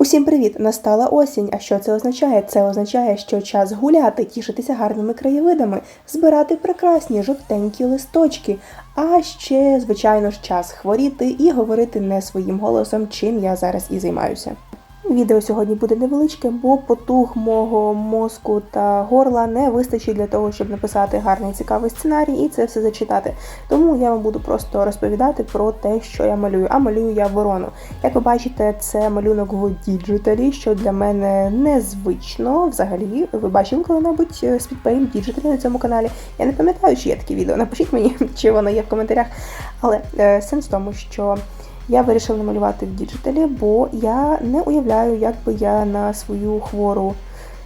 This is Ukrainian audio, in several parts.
Усім привіт! Настала осінь. А що це означає? Це означає, що час гуляти, тішитися гарними краєвидами, збирати прекрасні жовтенькі листочки. А ще, звичайно ж, час хворіти і говорити не своїм голосом, чим я зараз і займаюся. Відео сьогодні буде невеличке, бо потуг мого мозку та горла не вистачить для того, щоб написати гарний цікавий сценарій і це все зачитати. Тому я вам буду просто розповідати про те, що я малюю. А малюю я ворону. Як ви бачите, це малюнок в діджиталі, що для мене незвично. Взагалі, ви бачили коли-небудь спідпейм діджиталі на цьому каналі. Я не пам'ятаю, чи є такі відео. Напишіть мені, чи воно є в коментарях. Але е, сенс в тому, що. Я вирішила намалювати в діджиталі, бо я не уявляю, як би я на свою хвору,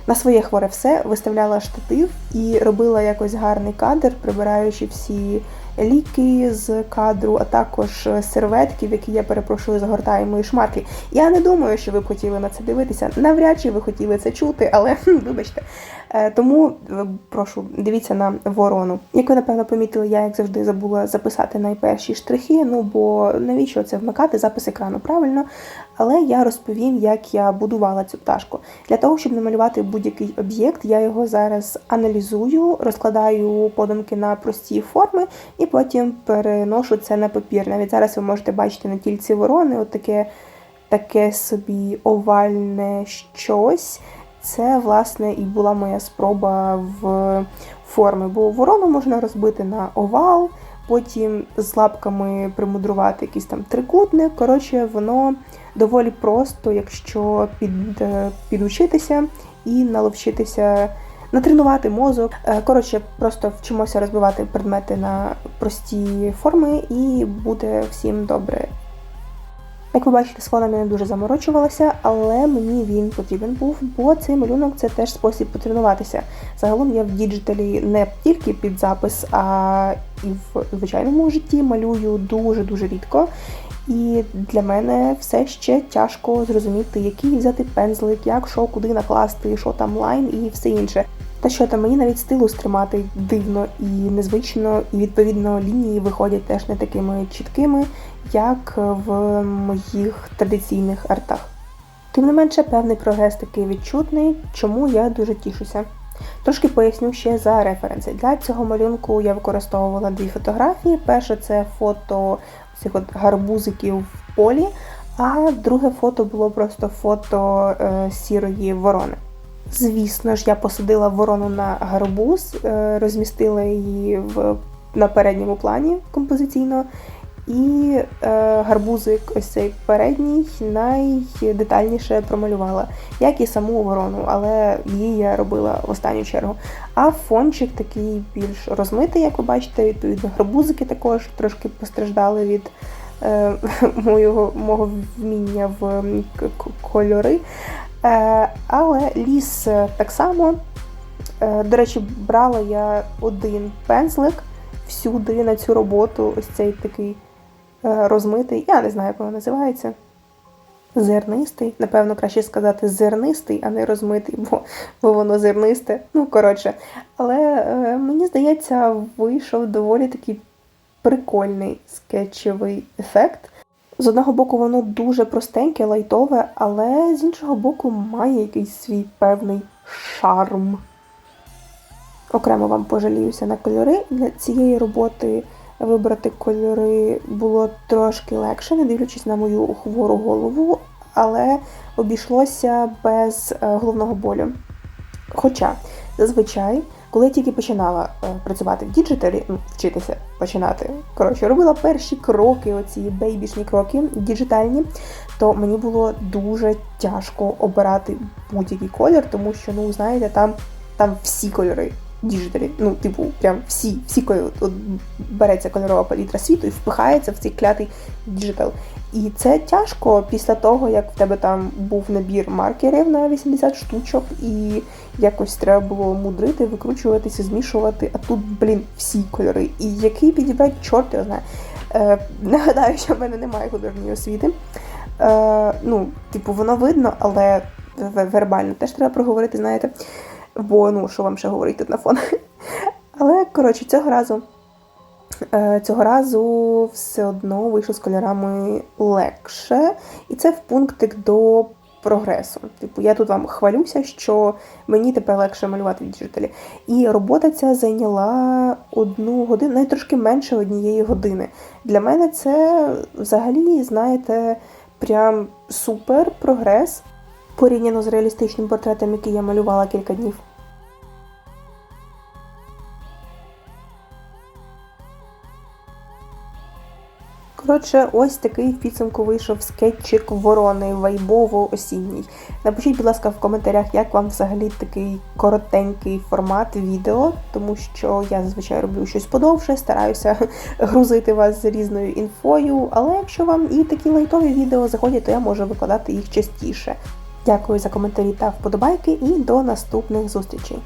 на своє хворе все виставляла штатив і робила якось гарний кадр, прибираючи всі ліки з кадру, а також серветки, в які я перепрошую загортаю мої шмарки. Я не думаю, що ви б хотіли на це дивитися. Навряд чи ви хотіли це чути, але вибачте. Е, Тому е, прошу, дивіться на ворону. Як ви напевно помітили, я як завжди забула записати найперші штрихи. Ну бо навіщо це вмикати запис екрану правильно? Але я розповім, як я будувала цю пташку. Для того, щоб намалювати будь-який об'єкт, я його зараз аналізую, розкладаю подумки на прості форми і потім переношу це на папір. Навіть зараз ви можете бачити на тільці ворони, от таке, собі овальне щось. Це, власне, і була моя спроба в форми, бо ворону можна розбити на овал, потім з лапками примудрувати якийсь там трикутник. Коротше, воно доволі просто, якщо під, підучитися і наловчитися. Натренувати мозок. Е, Коротше, просто вчимося розбивати предмети на прості форми, і буде всім добре. Як ви бачите, з фоном я не дуже заморочувалася, але мені він потрібен був, бо цей малюнок це теж спосіб потренуватися. Загалом я в діджиталі не тільки під запис, а і в звичайному житті малюю дуже-дуже рідко. І для мене все ще тяжко зрозуміти, який взяти пензлик, як що, куди накласти, що там лайн і все інше. Та що там мені навіть стилус тримати дивно і незвично, і відповідно лінії виходять теж не такими чіткими, як в моїх традиційних артах. Тим не менше, певний прогрес такий відчутний, чому я дуже тішуся. Трошки поясню ще за референси. Для цього малюнку я використовувала дві фотографії. Перше це фото цих от гарбузиків в полі, а друге фото було просто фото е, сірої ворони. Звісно ж, я посадила ворону на гарбуз, е, розмістила її в, на передньому плані композиційно. І е, гарбузик, ось цей передній, найдетальніше промалювала, як і саму ворону, але її я робила в останню чергу. А фончик такий більш розмитий, як ви бачите, відповідно, гарбузики також трошки постраждали від е, моєго, мого вміння в кольори. Е, але ліс так само. Е, до речі, брала я один пензлик всюди на цю роботу, ось цей такий е, розмитий, я не знаю, як воно називається. Зернистий, напевно, краще сказати зернистий, а не розмитий, бо бо воно зернисте. Ну, коротше. Але е, мені здається, вийшов доволі такий прикольний скетчевий ефект. З одного боку, воно дуже простеньке, лайтове, але з іншого боку, має якийсь свій певний шарм. Окремо вам пожаліюся на кольори. Для цієї роботи вибрати кольори було трошки легше, не дивлячись на мою хвору голову, але обійшлося без е, головного болю. Хоча зазвичай, коли я тільки починала е, працювати в діджиталі, вчитися починати, коротше, робила перші кроки, оці бейбішні кроки діджитальні, то мені було дуже тяжко обирати будь-який колір, тому що, ну, знаєте, там, там всі кольори діджиталі. Ну, типу, прям всі всі кольори. От береться кольорова палітра світу і впихається в цей клятий діджитал. І це тяжко після того, як в тебе там був набір маркерів на 80 штучок, і якось треба було мудрити, викручуватися, змішувати. А тут, блін, всі кольори. І який підібрати, чорт його знає. Е, Нагадаю, що в мене немає художньої освіти. Е, Ну, типу, воно видно, але вербально теж треба проговорити, знаєте. Бо, ну, що вам ще говорити тут на фон. Але, коротше, цього разу е, цього разу все одно вийшло з кольорами легше. І це в пунктик до прогресу. Типу, я тут вам хвалюся, що мені тепер легше малювати в діджиталі. І робота ця зайняла одну годину, навіть трошки менше однієї години. Для мене це взагалі, знаєте, прям супер прогрес порівняно з реалістичним портретом, який я малювала кілька днів. Коротше, ось такий підсумку вийшов скетчик ворони вайбово-осінній. Напишіть, будь ласка, в коментарях, як вам взагалі такий коротенький формат відео, тому що я зазвичай роблю щось подовше, стараюся грузити вас з різною інфою. Але якщо вам і такі лайтові відео заходять, то я можу викладати їх частіше. Дякую за коментарі та вподобайки і до наступних зустрічей.